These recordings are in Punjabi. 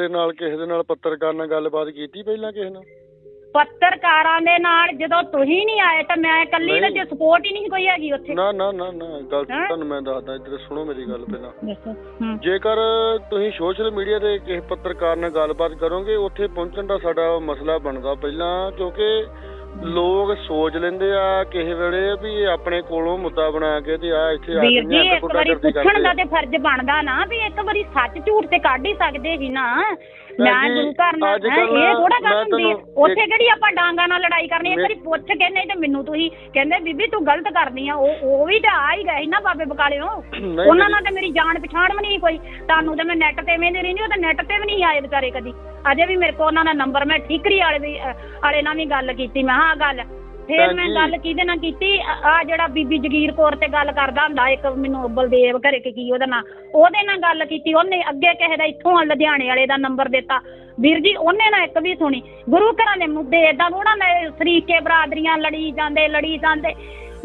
ਦੇ ਨਾਲ ਕਿਸੇ ਦੇ ਨਾਲ ਪੱਤਰਕਾਰ ਨਾਲ ਗੱਲਬਾਤ ਕੀਤੀ ਪਹਿਲਾਂ ਕਿਸੇ ਨਾਲ? ਪੱਤਰਕਾਰਾਂ ਦੇ ਨਾਲ ਜਦੋਂ ਤੁਸੀਂ ਨਹੀਂ ਆਏ ਤਾਂ ਮੈਂ ਇਕੱਲੀ ਤੇ ਸਪੋਰਟ ਹੀ ਨਹੀਂ ਕੋਈ ਹੈਗੀ ਉੱਥੇ। ਨਾ ਨਾ ਨਾ ਨਾ ਗੱਲ ਹੈਂ? ਤੁਹਾਨੂੰ ਮੈਂ ਦੱਸਦਾ ਇੱਧਰ ਸੁਣੋ ਮੇਰੀ ਗੱਲ ਪਹਿਲਾਂ। ਦੱਸੋ ਹੂੰ। ਜੇਕਰ ਤੁਸੀਂ ਸੋਸ਼ਲ ਮੀਡੀਆ ਤੇ ਕਿਸੇ ਪੱਤਰਕਾਰ ਨਾਲ ਗੱਲਬਾਤ ਕਰੋਗੇ ਉੱਥੇ ਪਹੁੰਚਣ ਦਾ ਸਾਡਾ ਮਸਲਾ ਬਣਦਾ। ਪਹਿਲਾਂ ਕਿਉਂਕਿ ਲੋਕ ਸੋਚ ਲੈਂਦੇ ਆ ਕਿਸੇ ਵੇਲੇ ਵੀ ਇਹ ਆਪਣੇ ਕੋਲੋਂ ਮੁੱਦਾ ਬਣਾ ਕੇ ਤੇ ਆ ਇੱਥੇ ਆ ਵੀਰ ਜੀ ਇੱਕ ਵਾਰੀ ਪੁੱਛਣ ਦਾ। ਤੇ ਫਰਜ਼ ਬਣਦਾ ਨਾ ਵੀ ਇੱਕ ਵਾਰੀ ਸੱਚ ਝੂਠ ਤੇ ਕੱਢ ਹੀ ਸਕਦੇ ਸੀ ਨਾ। ਮੈਂ ਗੁਰੂ ਘਰ ਨਾਲ ਇਹ ਥੋੜਾ ਗੱਲ ਹੁੰਦੀ ਉੱਥੇ ਕਿਹੜੀ ਆਪਾਂ ਡਾਂਗਾ ਨਾਲ ਲੜਾਈ ਕਰਨੀ ਇੱਕ ਵਾਰੀ ਪੁੱਛ ਕੇ ਨਹੀਂ ਤੇ ਮੈਨੂੰ ਤੁਸੀਂ ਕਹਿੰਦੇ ਬੀਬੀ ਤੂੰ ਗਲਤ ਕਰਦੀ ਆ। ਉਹ ਉਹ ਵੀ ਤਾਂ ਆ ਹੀ ਗਏ ਨਾ ਬਾਬੇ ਬਕਾਲਿਓ। ਉਹਨਾਂ ਨਾਲ ਤੇ ਮੇਰੀ ਜਾਣ ਪਛਾਣ ਵੀ ਨਹੀਂ ਕੋਈ। ਤੁਹਾਨੂੰ ਤੇ ਮੈਂ ਨੈਟ ਤੇ ਵੇਂਦੀ ਰਹਿੰਦੀ ਉਹ ਤਾਂ ਨੈਟ ਤੇ ਵੀ ਨਹੀਂ ਆਏ ਵਿਚਾਰੇ ਕਦੀ। ਅਜੇ ਵੀ ਮੇਰੇ ਕੋਲ ਉਹਨਾਂ ਦਾ ਨੰਬਰ ਮੈਂ ਠੀਕਰੀ ਵਾਲੇ ਵੀ ਅ, ਵਾਲੇ ਨਾਲ ਵੀ ਗੱਲ ਕੀਤੀ ਮੈਂ ਹਾਂ ਗੱਲ ਫੇਰ ਭੈਣ ਮੈਂ ਜੀ। ਗੱਲ ਕਿਹਦੇ ਨਾਲ ਕੀਤੀ ਆ ਜਿਹੜਾ ਬੀਬੀ ਜਗੀਰ ਕੌਰ ਤੇ ਗੱਲ ਕਰਦਾ ਹੁੰਦਾ ਇੱਕ ਮੈਨੂੰ ਬਲਦੇਵ ਘਰੇ ਕਿ ਕੀ ਉਹਦਾ ਨਾਂ ਉਹਦੇ ਨਾਲ ਗੱਲ ਕੀਤੀ ਉਹਨੇ ਅੱਗੇ ਕਿਸੇ ਦਾ ਇੱਥੋਂ ਲੁਧਿਆਣੇ ਵਾਲੇ ਦਾ ਨੰਬਰ ਦਿੱਤਾ ਵੀਰ ਜੀ ਉਹਨੇ ਨਾ ਇੱਕ ਵੀ ਸੁਣੀ ਗੁਰੂ ਘਰਾਂ ਦੇ ਮੁੱਦੇ ਏਦਾਂ ਥੋੜਾ ਨਾ ਸਰੀਕੇ ਬਰਾਦਰੀਆਂ ਲੜੀ ਜਾਂਦੇ ਲੜੀ ਜਾਂਦੇ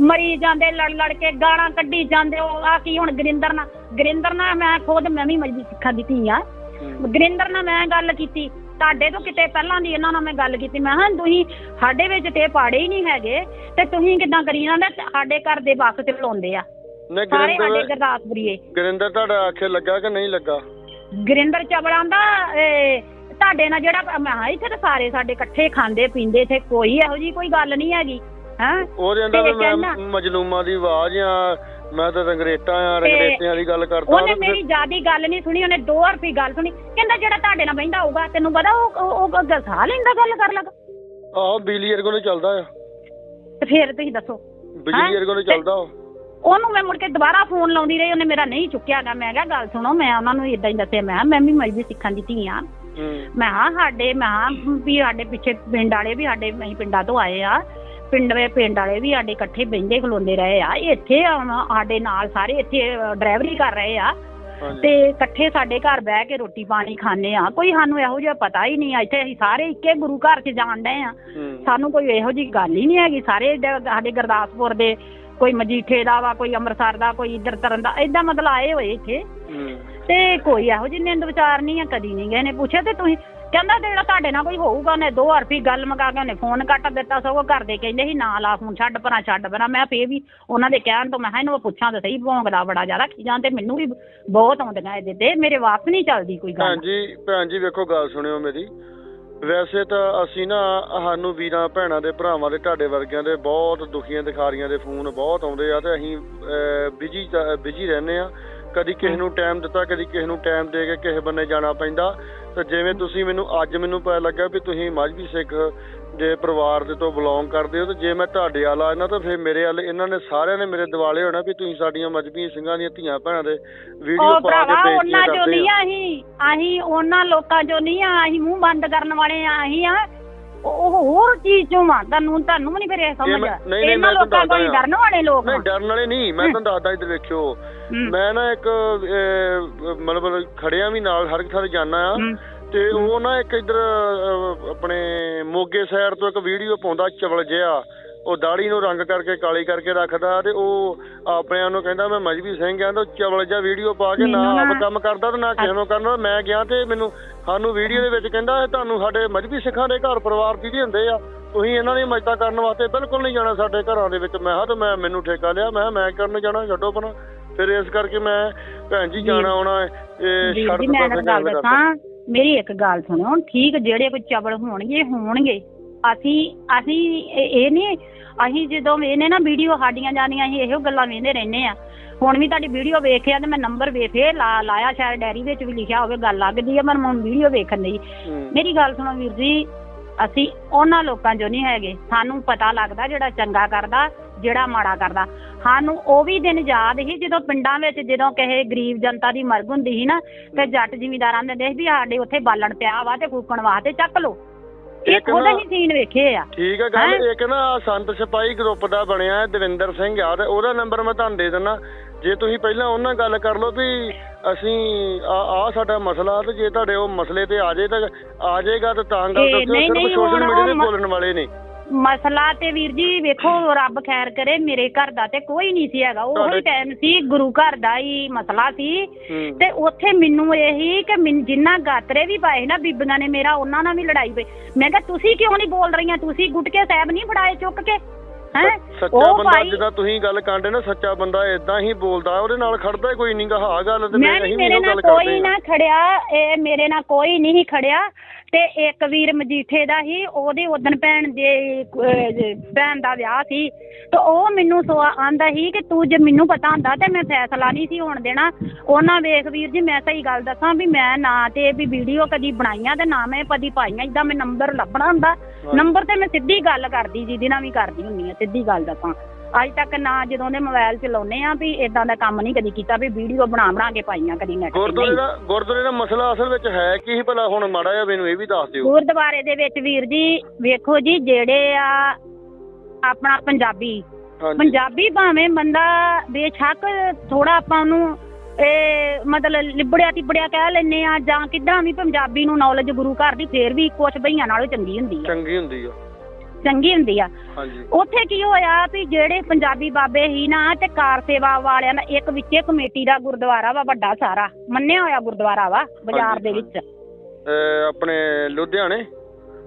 ਮਰੀ ਜਾਂਦੇ ਲੜ ਲੜ ਕੇ ਗਾਲਾਂ ਕੱਢੀ ਜਾਂਦੇ ਉਹ ਆ ਕੀ ਹੁਣ ਗਰਿੰਦਰ ਨਾਲ ਗਰਿੰਦਰ ਨਾਲ ਮੈਂ ਖੁਦ ਮੈਂ ਵੀ ਮਜਬੀ ਸਿੱਖਾਂ ਦੀ ਧੀ ਆ। ਗਰਿੰਦਰ ਨਾਲ ਮੈਂ ਗੱਲ ਕੀਤੀ ਤੁਹਾਡੇ ਤੋਂ ਕਿਤੇ ਪਹਿਲਾਂ ਦੀ ਇਹਨਾਂ ਨਾਲ ਮੈਂ ਗੱਲ ਕੀਤੀ ਮੈਂ ਹਾਂ ਤੁਸੀਂ ਸਾਡੇ ਵਿੱਚ ਤੇ ਪਾੜੇ ਹੀ ਨਹੀਂ ਹੈਗੇ ਤੇ ਤੁਸੀਂ ਕਿਦਾਂ ਕਰੀ ਜਾਂਦੇ ਸਾਡੇ ਘਰ ਦੇ ਬੱਸ ਤੇ ਬੁਲਾਉਂਦੇ ਆ। ਨਹੀਂ ਸਾਰੇ ਸਾਡੇ ਗਰਿੰਦਰ ਗੁਰਦਾਸਪੁਰੀਏ। ਗਰਿੰਦਰ ਤੁਹਾਡਾ ਆਖੇ ਲੱਗਾ ਕਿ ਨਹੀਂ ਲੱਗਾ? ਗੁਰਿੰਦਰ ਚਵਲਾਂ ਦਾ ਤੁਹਾਡੇ ਨਾਲ ਜਿਹੜਾ ਮੈਂ ਹਾਂ ਇੱਥੇ ਤਾਂ ਸਾਰੇ ਸਾਡੇ ਇਕੱਠੇ ਖਾਂਦੇ ਪੀਂਦੇ ਇੱਥੇ ਕੋਈ ਇਹੋ ਜੀ ਕੋਈ ਗੱਲ ਨਹੀਂ ਹੈਗੀ ਹਾਂ? ਉਹਦੇ ਅੰਦਰ ਮੈਂ ਮਜਲੂਮਾਂ ਦੀ ਆਵਾਜ਼ ਆ ਮੈਂ ਤਾਂ ਰੰਗਰੇਟਾਂ ਆ ਰੰਗਰੇਟਿਆਂ ਦੀ ਗੱਲ ਕਰਦਾ ਉਹਨੇ ਮੇਰੀ ਜਿਆਦੀ ਗੱਲ ਨਹੀਂ ਸੁਣੀ ਉਹਨੇ 2 ਰੁਪਏ ਗੱਲ ਸੁਣੀ। ਕਹਿੰਦਾ ਜਿਹੜਾ ਤੁਹਾਡੇ ਨਾਲ ਬਹਿੰਦਾ ਹੋਊਗਾ ਤੈਨੂੰ ਪਤਾ ਉਹ ਉਹ ਸਾਹ ਲੈਂਦਾ ਗੱਲ ਕਰ ਲਗਾ? ਆਹੋ ਵਰਗੋਂ ਨਹੀਂ ਚੱਲਦਾ ਆ। ਤੇ ਫੇਰ ਤੁਸੀਂ ਦੱਸੋ। ਨਹੀਂ ਤੇ- ਚੱਲਦਾ ਉਹ। ਉਹਨੂੰ ਮੈਂ ਮੁੜ ਕੇ ਦੁਬਾਰਾ ਫੋਨ ਲਾਉਂਦੀ ਰਹੀ ਉਹਨੇ ਮੇਰਾ ਨਹੀਂ ਚੁੱਕਿਆਗਾ। ਮੈਂ ਕਿਹਾ ਗੱਲ ਸੁਣੋ ਮੈਂ ਉਹਨਾਂ ਨੂੰ ਇਦਾਂ ਹੀ ਦੱਸਿਆ ਮੈਂ ਮੈਂ ਵੀ ਮਜਬੀ ਸਿੱਖਾਂ ਦੀ ਧੀ ਆ। ਮੈਂ ਸਾਡੇ ਮੈਂ ਵੀ ਸਾਡੇ ਪਿੱਛੇ ਪਿੰਡ ਵਾਲੇ ਵੀ ਸਾਡੇ ਅਸੀਂ ਪਿੰਡਾਂ ਤੋਂ ਆਏ ਆ। ਪਿੰਡ ਵੇ ਪਿੰਡ ਵਾਲੇ ਵੀ ਸਾਡੇ ਇਕੱਠੇ ਬਹਿੰਦੇ ਖਲੋਂਦੇ ਰਹੇ ਆ। ਇੱਥੇ ਹੁਣ ਸਾਡੇ ਨਾਲ ਸਾਰੇ ਇੱਥੇ ਡਰਾਈਵਰੀ ਕਰ ਰਹੇ ਆ। ਤੇ ਇਕੱਠੇ ਸਾਡੇ ਘਰ ਬਹਿ ਕੇ ਰੋਟੀ ਪਾਣੀ ਖਾਣੇ ਆ। ਕੋਈ ਸਾਨੂੰ ਇਹੋ ਜਿਹਾ ਪਤਾ ਹੀ ਨਹੀਂ ਇੱਥੇ ਅਸੀਂ ਸਾਰੇ ਇੱਕੇ ਗੁਰੂ ਘਰ 'ਚ ਜਾਣ ਡਏ ਆ। ਸਾਨੂੰ ਕੋਈ ਇਹੋ ਜੀ ਗੱਲ ਹੀ ਨਹੀਂ ਹੈਗੀ। ਸਾਰੇ ਡ- ਸਾਡੇ ਗੁਰਦਾਸਪੁਰ ਦੇ ਕੋਈ ਮਜੀਠੇ ਦਾ ਵਾ ਕੋਈ ਅੰਮ੍ਰਿਤਸਰ ਦਾ ਕੋਈ ਇੱਧਰ ਤਰਨ ਦਾ ਏਦਾਂ ਮਤਲਬ ਆਏ ਹੋਏ ਇੱਥੇ। ਤੇ ਕੋਈ ਇਹੋ ਜਿਹੀ ਨਿੰਦ ਵਿਚਾਰ ਨਹੀਂ ਆ ਕਦੀ ਨਹੀਂ ਗਏ ਨੇ। ਪੁੱਛਿਆ ਤੇ ਤੁਸੀਂ ਕਹਿੰਦਾ ਜਿਹੜਾ ਤੁਹਾਡੇ ਨਾਲ ਕੋਈ ਹੋਊਗਾ, ਉਹਨੇ ਦੋ ਹਰਫੀ ਗੱਲ ਮਗਾ ਕੇ ਉਹਨੇ ਫੋਨ ਕੱਟ ਦਿੱਤਾ ਸਗੋਂ ਘਰ ਦੇ ਕਹਿੰਦੇ ਸੀ, ਨਾ ਲਾ ਫੋਨ ਛੱਡ ਪਰਾਂ ਛੱਡ ਪਰਾਂ। ਮੈਂ ਫੇਰ ਵੀ ਉਹਨਾਂ ਦੇ ਕਹਿਣ ਤੋਂ ਮੈਂ ਕਿਹਾ, ਇਹਨੂੰ ਪੁੱਛਾਂ ਤਾਂ ਸਹੀ, ਭੌਂਕਦਾ ਬੜਾ ਜ਼ਿਆਦਾ ਖਿਜਾਂ ਤੇ ਮੈਨੂੰ ਵੀ ਬਹੁਤ ਆਉਂਦੀਆਂ ਇਹਦੇ ਤੇ ਮੇਰੇ ਵਾਸ ਨਹੀਂ ਚੱਲਦੀ ਕੋਈ ਭੈਣ ਗੱਲ ਜੀ, ਭੈਣ ਜੀ ਵੇਖੋ ਗੱਲ ਸੁਣਿਓ ਮੇਰੀ। ਵੈਸੇ ਤਾਂ ਅਸੀਂ ਨਾ ਸਾਨੂੰ ਵੀਰਾਂ, ਭੈਣਾਂ ਦੇ ਭਰਾਵਾਂ ਦੇ ਤੁਹਾਡੇ ਵਰਗਿਆਂ ਦੇ ਬਹੁਤ ਦੁਖੀਆਂ, ਦਿਖਾਰੀਆਂ ਦੇ ਫੋਨ ਬਹੁਤ ਆਉਂਦੇ ਆ ਤੇ ਅਸੀਂ ਬਿਜ਼ੀ ਬਿਜ਼ੀ ਰਹਿੰਦੇ ਆ। ਕਦੀ ਕਿਸੇ ਨੂੰ ਟਾਈਮ ਦਿੱਤਾ ਕਦੀ ਕਿਸੇ ਨੂੰ ਟਾਈਮ ਦੇ ਕੇ ਕਿਸੇ ਬੰਨੇ ਜਾਣਾ ਪੈਂਦਾ। ਤੇ ਜਿਵੇਂ ਤੁਸੀਂ ਮੈਨੂੰ ਅੱਜ ਮੈਨੂੰ ਪਤਾ ਲੱਗਾ ਵੀ ਤੁਸੀਂ ਮਜਬੀ ਸਿੱਖ ਦੇ ਪਰਿਵਾਰ ਦੇ ਤੋਂ ਬਿਲੋਂਗ ਕਰਦੇ ਹੋ ਤੇ ਜੇ ਮੈਂ ਤੁਹਾਡੇ ਵਾਲਾ ਇਹਨਾਂ ਤਾਂ ਫਿਰ ਮੇਰੇ ਵਾਲੇ ਇਹਨਾਂ ਨੇ ਸਾਰਿਆਂ ਨੇ ਮੇਰੇ ਦਿਵਾਲੇ ਹੋਣਾ ਵੀ ਤੁਸੀਂ ਸਾਡੀਆਂ ਮਜਬੀ ਸਿੰਘਾਂ ਦੀਆਂ ਧੀਆਂ ਭੈਣਾਂ ਦੇ ਵੀਡੀਓ ਪਾ ਕੇ ਭਰਾਵਾ ਬੇਇੱਜ਼ਤੀਆਂ ਉਹਨਾਂ ਚੋਂ ਕਰਦੇ ਨਹੀਂ ਆ। ਆ ਅਸੀਂ ਅਸੀਂ ਉਹਨਾਂ ਲੋਕਾਂ ਚੋਂ ਨਹੀਂ ਆ ਅਸੀਂ ਮੂੰਹ ਬੰਦ ਕਰਨ ਵਾਲੇ ਆ ਅਸੀਂ ਆ। ਉਹ ਹੋਰ ਚੀਜ਼ ਚੋਂ ਆ। ਤੁਹਾਨੂੰ ਤੁਹਾਨੂੰ ਵੀ ਨਹੀਂ ਫਿਰ ਇਹ ਸਮਝ ਮੈਂ- ਨਹੀਂ, ਨਹੀਂ, ਇਹਨਾਂ ਮੈਂ ਤੁਹਾਨੂੰ ਲੋਕਾਂ ਕੋਈ ਦੱਸਦਾ ਡਰਨ ਵਾਲੇ ਲੋਕ ਨਹੀਂ ਡਰਨ ਵਾਲੇ ਨਹੀਂ ਮੈਂ ਤੁਹਾਨੂੰ ਦੱਸਦਾ ਇੱਧਰ ਵੇਖਿਓ। ਹੂੰ। ਮੈਂ ਨਾ ਇੱਕ ਮਤਲਬ ਖੜਿਆ ਵੀ ਨਾਲ ਹਰ ਇੱਕ ਥਾਂ ਤੇ ਜਾਣਾ ਆ। ਹੂੰ। ਤੇ ਉਹ ਨਾ ਇੱਕ ਇੱਧਰ ਅਹ, ਆਪਣੇ ਮੋਗੇ ਸਾਈਡ ਤੋਂ ਇੱਕ ਵੀਡੀਓ ਪਾਉਂਦਾ ਚਵਲ ਜਿਹਾ। ਉਹ ਦਾੜੀ ਨੂੰ ਰੰਗ ਕਰਕੇ ਕਾਲੀ ਕਰਕੇ ਰੱਖਦਾ ਤੇ ਉਹ ਆਪਣਿਆਂ ਨੂੰ ਕਹਿੰਦਾ ਮੈਂ ਮਜਬੀ ਸਿੰਘ ਆ ਤੇ ਚਵਲ ਜਿਹਾ ਵੀਡੀਓ ਪਾ ਕੇ ਨਾ ਆਪ ਕੰਮ ਕਰਦਾ ਤੇ ਨਾ ਕਿਸੇ ਨੂੰ ਕਰਨਾ। ਮੈਂ ਗਿਆ ਤੇ ਮੈਨੂੰ ਸਾਨੂੰ ਵੀਡੀਓ ਦੇ ਵਿੱਚ ਕਹਿੰਦਾ ਤੁਹਾਨੂੰ ਸਾਡੇ ਮਜਬੀ ਸਿੱਖਾਂ ਦੇ ਘਰ ਪਰਿਵਾਰ ਦੀ ਹੁੰਦੇ ਆ? ਤੁਸੀਂ ਇਹਨਾਂ ਦੀ ਮਦਦ ਕਰਨ ਵਾਸਤੇ ਬਿਲਕੁਲ ਨਹੀਂ ਜਾਣਾ ਸਾਡੇ ਘਰਾਂ ਦੇ ਵਿੱਚ। ਮੈਂ ਕਿਹਾ ਤੇ ਮੈਂ ਮੈਨੂੰ ਠੇਕਾ ਲਿਆ। ਮੈਂ ਮੈਂ ਕਰਨ ਜਾਣਾ ਛੱਡੋ ਪਣਾ ਫਿਰ ਇਸ ਕਰਕੇ ਮੈਂ ਭੈਣ ਜੀ ਜਾਣਾ ਆਉਣਾ ਇਹ ਜੀ ਮੈਂ ਗੱਲ ਦੱਸਾਂ ਮੇਰੀ ਇੱਕ ਗੱਲ ਸੁਣੋ ਠੀਕ ਜਿਹੜੇ ਕੋਈ ਚਵਲ ਹੋਣਗੇ ਹੋਣਗੇ। ਅਸੀਂ ਅਸੀਂ ਇਹ ਨਹੀਂ ਅਸੀਂ ਜਦੋਂ ਇਹਨੇ ਨਾ ਵੀਡੀਓ ਸਾਡੀਆਂ ਜਾਂਦੀਆਂ ਅਸੀਂ ਇਹੋ ਗੱਲਾਂ ਵੇਂਦੇ ਰਹਿੰਦੇ ਆ। ਹੁਣ ਵੀ ਤੁਹਾਡੀ ਵੀਡੀਓ ਵੇਖਿਆ ਤੇ ਮੈਂ ਨੰਬਰ ਵੇਖੇ ਲਾ ਲਾਇਆ ਸ਼ਾਇਦ ਡੈਰੀ ਵਿੱਚ ਵੀ ਲਿਖਿਆ ਹੋਵੇ ਗੱਲ ਲੱਗਦੀ ਆ ਪਰ ਮੈਂ ਵੀਡੀਓ ਵੇਖਣ ਲਈ ਹੂੰ। ਮੇਰੀ ਗੱਲ ਸੁਣੋ ਵੀਰ ਜੀ ਅਸੀਂ ਉਹਨਾਂ ਲੋਕਾਂ ਚੋਂ ਨਹੀਂ ਹੈਗੇ। ਸਾਨੂੰ ਪਤਾ ਲੱਗਦਾ ਜਿਹੜਾ ਚੰਗਾ ਕਰਦਾ ਜਿਹੜਾ ਮਾੜਾ ਕਰਦਾ। ਸਾਨੂੰ ਉਹ ਵੀ ਦਿਨ ਯਾਦ ਸੀ ਜਦੋਂ ਪਿੰਡਾਂ ਵਿੱਚ ਜਦੋਂ ਕਿਸੇ ਗਰੀਬ ਜਨਤਾ ਦੀ ਮਰਗ ਹੁੰਦੀ ਸੀ ਨਾ ਤੇ ਜੱਟ ਜ਼ਿਮੀਂਦਾਰਾਂ ਦੇ ਦੇਖ ਵੀ ਸਾਡੇ ਉੱਥੇ ਬਾਲਣ ਪਿਆ ਵਾ ਤੇ ਫੂਕਣ ਵਾਸਤੇ ਚੱਕ ਲੋ ਇੱਕ ਉਹਦਾ ਨਾ- ਹੀ ਸੀਨ ਵੇਖੇ ਆ। ਠੀਕ ਹੈ ਗੱਲ ਹੈਂ? ਇੱਕ ਨਾ ਆਹ ਸੰਤ ਸਿਪਾਹੀ ਗਰੁੱਪ ਦਾ ਬਣਿਆ ਹੈ, ਦਵਿੰਦਰ ਸਿੰਘ ਆ ਤੇ ਉਹਦਾ ਨੰਬਰ ਮੈਂ ਤੁਹਾਨੂੰ ਦੇ ਦਿੰਦਾ। ਜੇ ਤੁਸੀਂ ਪਹਿਲਾਂ ਉਹਨਾਂ ਨਾਲ ਗੱਲ ਕਰ ਲਓ ਵੀ ਅਸੀਂ ਆ ਆ ਸਾਡਾ ਮਸਲਾ ਤੇ ਜੇ ਤੁਹਾਡੇ ਉਹ ਮਸਲੇ ਤੇ ਆ ਜੇ ਤਾਂ ਆ ਜਾਏਗਾ ਤਾਂ ਤਾਂ ਗੱਲ ਇਹ ਦੱਸੋ ਨਹੀਂ, ਸਿਰਫ ਨਹੀਂ, ਸੋਸ਼ਲ ਹੁਣ ਮੀਡੀਆ ਤੇ ਮ- ਬੋਲਣ ਵਾਲੇ ਨੇ। ਮਸਲਾ ਤੇ ਵੀਰ ਜੀ ਵੇਖੋ ਰੱਬ ਖੈਰ ਕਰੇ ਮੇਰੇ ਘਰ ਦਾ ਤੇ ਕੋਈ ਨਹੀਂ ਸੀ ਹੈਗਾ। ਉਹ ਟਾਈਮ ਸੀ ਗੁਰੂ ਘਰ ਦਾ ਹੀ ਮਸਲਾ ਸੀ। ਤੇ ਉੱਥੇ ਮੈਨੂੰ ਇਹੀ ਕਿ ਮੈਨ- ਜਿੰਨਾ ਗਾਤਰੇ ਵੀ ਪਾਏ ਨਾ ਬੀਬੀਆਂ ਨੇ ਮੇਰਾ ਉਹਨਾਂ ਨਾਲ ਵੀ ਲੜਾਈ ਪਈ ਮੈਂ ਕਿਹਾ ਤੁਸੀਂ ਕਿਉਂ ਨਹੀਂ ਬੋਲ ਰਹੀਆਂ? ਤੁਸੀਂ ਗੁਟਕੇ ਸਾਹਿਬ ਨਹੀਂ ਫੜਾਏ ਚੁੱਕ ਕੇ? ਹੈ? ਸੱਚਾ ਉਹ ਬੰਦਾ ਭਾਈ ਜਿੱਦਾਂ ਤੁਸੀਂ ਗੱਲ ਕਰਦੇ ਨਾ ਸੱਚਾ ਬੰਦਾ ਇਦਾਂ ਹੀ ਬੋਲਦਾ ਉਹਦੇ ਨਾਲ ਖੜਦਾ ਹੀ ਕੋਈ ਨਹੀਂਗਾ ਹਾਂ ਗੱਲ ਤੇ ਮੈਂ ਫਿਰ ਵੀ ਅਸੀਂ ਮੇਰੇ ਨਾਲ ਗੱਲ ਕੋਈ ਕਰਦੇ ਨਾ ਹਾਂ ਖੜਿਆ ਇਹ ਮੇਰੇ ਨਾਲ ਕੋਈ ਨਹੀਂ ਖੜਿਆ। ਤੇ ਇੱਕ ਵੀਰ ਮਜੀਠੇ ਦਾ ਹੀ ਉਹਦੇ ਉਦਣ ਭੈਣ ਦੇ ਭੈਣ ਦਾ ਵਿਆਹ ਸੀ। ਤੇ ਉਹ ਮੈਨੂੰ ਸੋ ਆਂਦਾ ਸੀ ਕਿ ਤੂੰ ਜੇ ਮੈਨੂੰ ਪਤਾ ਹੁੰਦਾ ਤੇ ਮੈਂ ਫੈਸਲਾ ਨਹੀਂ ਸੀ ਹੋਣ ਦੇਣਾ। ਉਹਨਾਂ ਵੇਖ ਵੀਰ ਜੀ ਮੈਂ ਸਹੀ ਗੱਲ ਦੱਸਾਂ ਵੀ ਮੈਂ ਨਾ ਤੇ ਵੀ ਵੀਡੀਓ ਕਦੀ ਬਣਾਈਆਂ ਤੇ ਨਾ ਮੈਂ ਕਦੀ ਪਾਈਆਂ। ਇਦਾਂ ਮੈਂ ਨੰਬਰ ਲੱਭਣਾ ਹੁੰਦਾ। ਨੰਬਰ ਤੇ ਮੈਂ ਸਿੱਧੀ ਗੱਲ ਕਰਦੀ ਜਿਹਦੇ ਨਾਲ ਵੀ ਕਰਦੀ ਹੁੰਦੀ ਆ ਸਿੱਧੀ ਗੱਲ ਦੱਸਾਂ। ਅੱਜ ਤੱਕ ਨਾ ਜਦੋਂ ਦੇ ਮੋਬਾਈਲ ਚਲਾਉਨੇ ਆ ਵੀ ਇਦਾਂ ਦਾ ਕੰਮ ਨਹੀਂ ਕਦੀ ਕੀਤਾ ਵੀ ਵੀਡੀਓ ਬਣਾ ਬਣਾ ਕੇ ਪਾਈਆਂ ਕਦੀ ਨੈਟ ਗੁਰਦੁਆਰੇ ਦਾ ਗੁਰਦੁਆਰੇ ਦਾ ਮਸਲਾ ਅਸਲ ਵਿੱਚ ਹੈ ਕੀ ਭਲਾ ਹੁਣ ਮਾੜਾ ਜਿਹਾ ਮੈਨੂੰ ਇਹ ਵੀ ਦੱਸ ਦਿਓ। ਗੁਰਦੁਆਰੇ ਦੇ ਵਿੱਚ ਵੀਰ ਜੀ ਵੇਖੋ ਜੀ ਜਿਹੜੇ ਆ ਆਪਣਾ ਪੰਜਾਬੀ। ਹਾਂਜੀ। ਪੰਜਾਬੀ ਭਾਵੇਂ ਬੰਦਾ ਬੇਸ਼ੱਕ ਥੋੜਾ ਆਪਾਂ ਉਹਨੂੰ ਇਹ ਮਤਲਬ ਲਿਬੜਿਆ ਤਿਬੜਿਆ ਕਹਿ ਲੈਨੇ ਆ ਜਾਂ ਕਿੱਦਾਂ ਵੀ ਪੰਜਾਬੀ ਨੂੰ ਨੌਲੇਜ ਗੁਰੂ ਘਰ ਦੀ ਫੇਰ ਵੀ ਕੁਛ ਬਈਆਂ ਨਾਲੋਂ ਚੰਗੀ ਹੁੰਦੀ ਆ। ਚੰਗੀ ਹੁੰਦੀ ਆ। ਚੰਗੀ ਹੁੰਦੀ ਆ। ਹਾਂਜੀ। ਉੱਥੇ ਕੀ ਹੋਇਆ ਵੀ ਜਿਹੜੇ ਪੰਜਾਬੀ ਬਾਬੇ ਹੀ ਨਾ ਤੇ ਕਾਰ ਸੇਵਾ ਵਾਲਿਆਂ ਦਾ ਇੱਕ ਵਿੱਚੇ ਕਮੇਟੀ ਦਾ ਗੁਰਦੁਆਰਾ ਵਾ ਵੱਡਾ ਸਾਰਾ। ਮੰਨਿਆ ਹੋਇਆ ਗੁਰਦੁਆਰਾ ਵਾ ਬਾਜ਼ਾਰ ਦੇ ਵਿੱਚ। ਅਹ ਆਪਣੇ ਲੁਧਿਆਣੇ?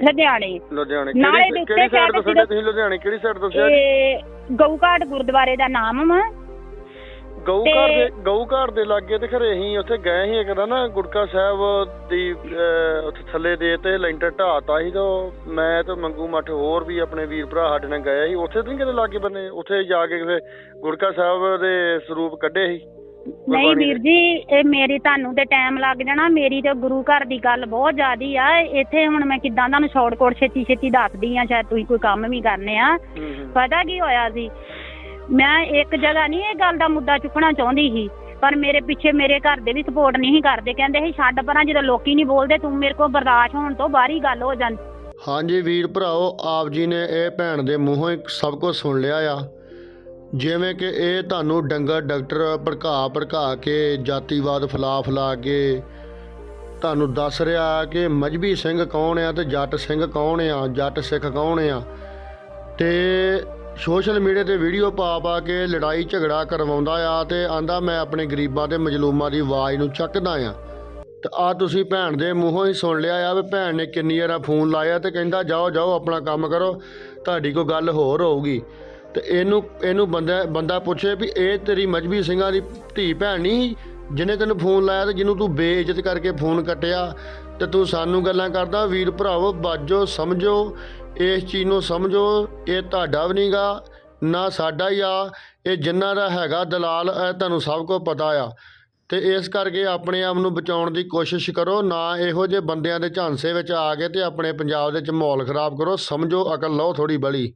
ਲੁਧਿਆਣੇ। ਲੁਧਿਆਣੇ। ਨਾਲੇ ਕਿਹੜੀ ਦੇ ਉੱਤੇ ਕਿਹੜੀ ਸਾਈਡ ਤੋਂ ਤੁਸੀਂ ਲੁਧਿਆਣੇ ਕਿਹੜੀ ਸਾਈਡ ਤੋਂ ਸਿਆ ਇਹ ਗਊਘਾਟ ਗੁਰਦੁਆਰੇ ਦਾ ਨਾਮ ਵਾ। ਗਊ ਘਰ ਦੇ ਗਊ ਘਰ ਦੇ ਲਾਗੇ ਤੇ ਖਰੇ ਅਸੀਂ ਉੱਥੇ ਗਏ ਸੀ ਇੱਕ ਦਾ ਨਾ ਸਾਹਿਬ ਦੀ ਅਹ, ਉੱਥੇ ਥੱਲੇ ਦੇ ਤੇ ਲੈਂਟਰ ਢਾਤਾ ਸੀ ਤੇ ਮੈਂ ਤੇ ਮੰਗੂ ਮੱਠ ਹੋਰ ਵੀ ਆਪਣੇ ਵੀਰ ਭਰਾ ਸਾਡੇ ਨਾਲ ਗਏ ਸੀ। ਉੱਥੇ ਤਾਂ ਨੀ ਕਿਤੇ ਲਾਗੇ ਬੰਨੇ ਉੱਥੇ ਜਾ ਕੇ ਫਿਰ ਗੁਟਕਾ ਸਾਹਿਬ ਦੇ ਸਰੂਪ ਕੱਢੇ ਸੀ। ਨਹੀਂ ਗੁਰਬਾਣੀ ਵੀਰ ਦੇ। ਜੀ ਇਹ ਮੇਰੀ ਤੁਹਾਨੂੰ ਤੇ ਟਾਈਮ ਲੱਗ ਜਾਣਾ ਮੇਰੀ ਤੇ ਗੁਰੂ ਘਰ ਦੀ ਗੱਲ ਬਹੁਤ ਜ਼ਿਆਦੀ ਆ। ਇੱਥੇ ਹੁਣ ਮੈਂ ਕਿੱਦਾਂ ਤੁਹਾਨੂੰ ਸ਼ਾਰਟਕਟ ਛੇਤੀ ਛੇਤੀ ਦੱਸਦੀ ਆ ਸ਼ਾਇਦ ਤੁਸੀਂ ਕੋਈ ਕੰਮ ਵੀ ਕਰਨੇ ਆ। ਹੂੰ, ਹੂੰ। ਪਤਾ ਕੀ ਹੋਇਆ ਸੀ? ਮੈਂ ਇੱਕ ਜਗ੍ਹਾ ਨਹੀਂ ਇਹ ਗੱਲ ਦਾ ਮੁੱਦਾ ਚੁੱਕਣਾ ਚਾਹੁੰਦੀ ਸੀ, ਪਰ ਮੇਰੇ ਪਿੱਛੇ ਮੇਰੇ ਘਰ ਦੇ ਵੀ ਸਪੋਰਟ ਨਹੀਂ ਸੀ ਕਰਦੇ। ਕਹਿੰਦੇ ਸੀ, ਛੱਡ ਪਰਾਂ, ਜਦੋਂ ਲੋਕੀ ਨਹੀਂ ਬੋਲਦੇ, ਤੂੰ ਮੇਰੇ ਕੋਲ ਬਰਦਾਸ਼ਤ ਹੋਣ ਤੋਂ ਬਾਹਰੀ ਗੱਲ ਹੋ ਜਾਂਦੀ ਹਾਂਜੀ ਵੀਰ ਭਰਾਓ, ਆਪ ਜੀ ਨੇ ਇਹ ਭੈਣ ਦੇ ਮੂੰਹੋਂ ਹੀ ਸਭ ਕੁਝ ਸੁਣ ਲਿਆ ਆ। ਜਿਵੇਂ ਕਿ ਇਹ ਤੁਹਾਨੂੰ ਡੰਗਰ ਡਾਕਟਰ ਭੜਕਾ ਭੜਕਾ ਕੇ ਜਾਤੀਵਾਦ ਫਲਾ ਫਲਾ ਕੇ ਤੁਹਾਨੂੰ ਦੱਸ ਰਿਹਾ ਕਿ ਮਜਬੀ ਸਿੰਘ ਕੌਣ ਆ ਤੇ ਜੱਟ ਸਿੰਘ ਕੌਣ ਆ, ਜੱਟ ਸਿੱਖ ਕੌਣ ਆ? ਤੇ ਸੋਸ਼ਲ ਮੀਡੀਆ ਤੇ ਵੀਡੀਓ ਪਾ ਪਾ ਕੇ ਲੜਾਈ ਝਗੜਾ ਕਰਵਾਉਂਦਾ ਆ ਤੇ ਆਂਦਾ ਮੈਂ ਆਪਣੇ ਗਰੀਬਾਂ ਤੇ ਮਜਲੂਮਾਂ ਦੀ ਆਵਾਜ਼ ਨੂੰ ਚੱਕਦਾ ਆ। ਤੇ ਆ ਤੁਸੀਂ ਭੈਣ ਦੇ ਮੂੰਹੋਂ ਹੀ ਸੁਣ ਲਿਆ ਆ ਵੀ ਭੈਣ ਨੇ ਕਿੰਨੀ ਵਾਰ ਫੋਨ ਲਾਇਆ ਤੇ ਕਹਿੰਦਾ, ਜਾਓ ਜਾਓ, ਆਪਣਾ ਕੰਮ ਕਰੋ, ਤੁਹਾਡੀ ਕੋਈ ਗੱਲ ਹੋਰ ਹੋਊਗੀ। ਤੇ ਇਹਨੂੰ ਇਹਨੂੰ ਬੰਦਾ ਬੰਦਾ ਪੁੱਛੇ ਵੀ ਇਹ ਤੇਰੀ ਮਜਬੀ ਸਿੰਘਾਂ ਦੀ ਧੀ ਭੈਣ ਨਹੀਂ ਜਿਹਨੇ ਤੈਨੂੰ ਫੋਨ ਲਾਇਆ ਤੇ ਜਿਹਨੂੰ ਤੂੰ ਬੇਇੱਜ਼ਤ ਕਰਕੇ ਫੋਨ ਕੱਟਿਆ। ਤੇ ਤੂੰ ਸਾਨੂੰ ਗੱਲਾਂ ਕਰਦਾ, ਵੀਰ ਭਰਾਵੋ, ਬਾਜੋ, ਸਮਝੋ ਇਸ ਚੀਜ਼ ਨੂੰ ਸਮਝੋ, ਇਹ ਤੁਹਾਡਾ ਵੀ ਨਹੀਂਗਾ ਨਾ ਸਾਡਾ ਹੀ ਆ, ਇਹ ਜਿੰਨਾ ਦਾ ਹੈਗਾ ਦਲਾਲ, ਇਹ ਤੁਹਾਨੂੰ ਸਭ ਕੁਝ ਪਤਾ ਆ। ਤੇ ਇਸ ਕਰਕੇ ਆਪਣੇ ਆਪ ਨੂੰ ਬਚਾਉਣ ਦੀ ਕੋਸ਼ਿਸ਼ ਕਰੋ, ਨਾ ਇਹੋ ਜਿਹੇ ਬੰਦਿਆਂ ਦੇ ਝਾਂਸੇ ਵਿੱਚ ਆ ਕੇ ਤੇ ਆਪਣੇ ਪੰਜਾਬ ਦੇ ਵਿੱਚ ਮਾਹੌਲ ਖਰਾਬ ਕਰੋ, ਸਮਝੋ, ਅਕਲ ਲਓ ਥੋੜੀ ਬਲੀ